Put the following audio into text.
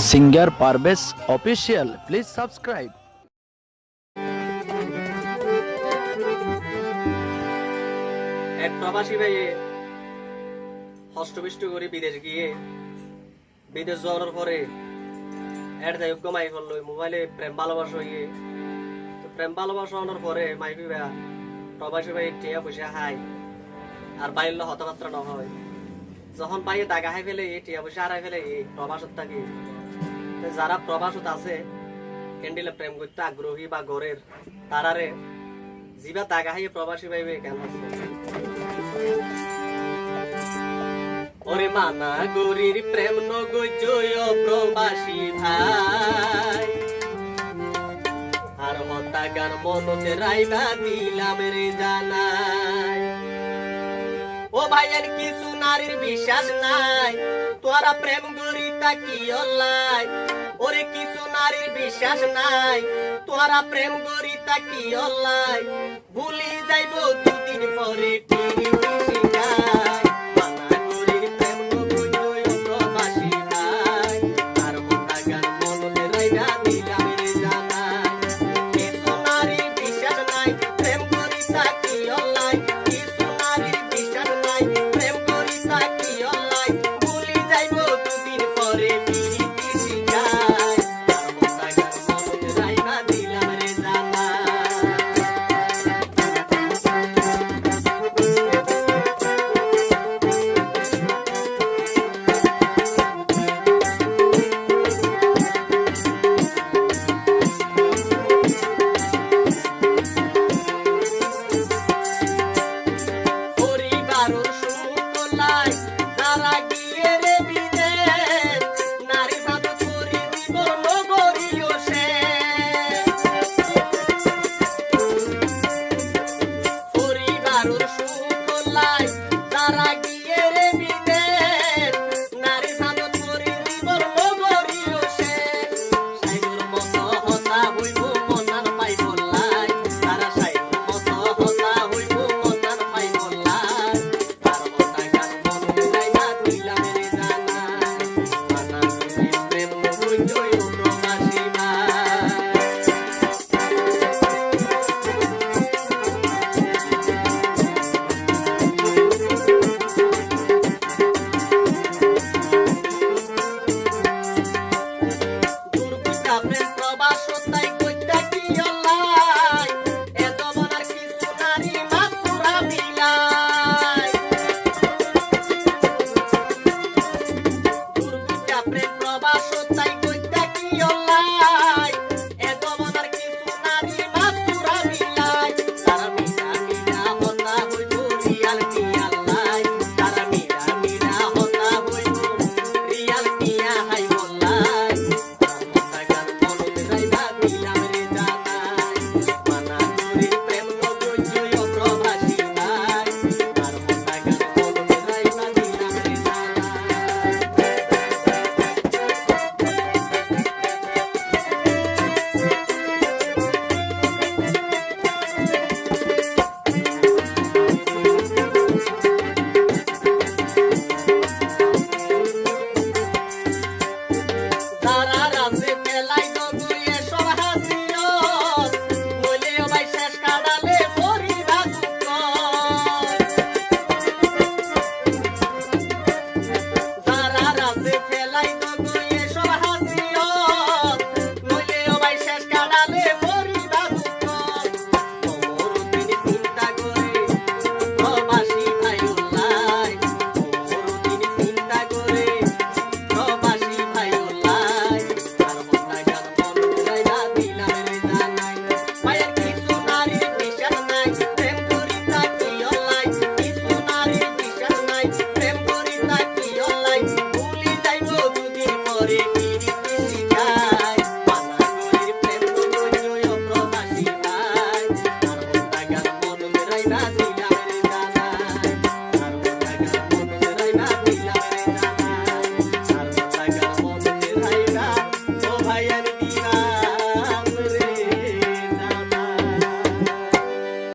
Singer Parvez official please subscribe এক প্রবাসী ভাইয়ে হষ্টপিষ্ট করে বিদেশ গিয়ে বিদেশ যাওয়ার পরে এর যাই মাই ফেলল মোবাইলে প্রেম ভালোবাসা হইয়ে। তো প্রেম ভালোবাসা হওয়ার পরে মাই ভাইয়া প্রবাসী ভাই টিয়া পয়সা হাই আর বাইর হতমাত্রা ন হয় যখন পাইয়ে দাগা হাই ফেলে টিয়া পয়সা হারাই ফেলে প্রবাসত থাকি। যারা প্রবাসত আছে এন্ডিলে প্রেম করতে আগ্রহী বা ঘরের, তারারে জিবা দাগা হাইয়ে প্রবাসী ভাইবে কেন ওরে মানা গরির প্রেম নগজয় প্রবাসী ভাই। আর হতা গান মনতে রাইবা দিলাম রে জানাই। ও ভাইয়ের কিছু নারীর বিশ্বাস নাই। তোরা প্রেম গরি তাকি অল্লাই ওরে কিছু নারীর বিশ্বাস নাই। তোরা প্রেম গরি তাকি অল্লাই ভুলি যাইব দুদিন পরে। দুদিন কিছু like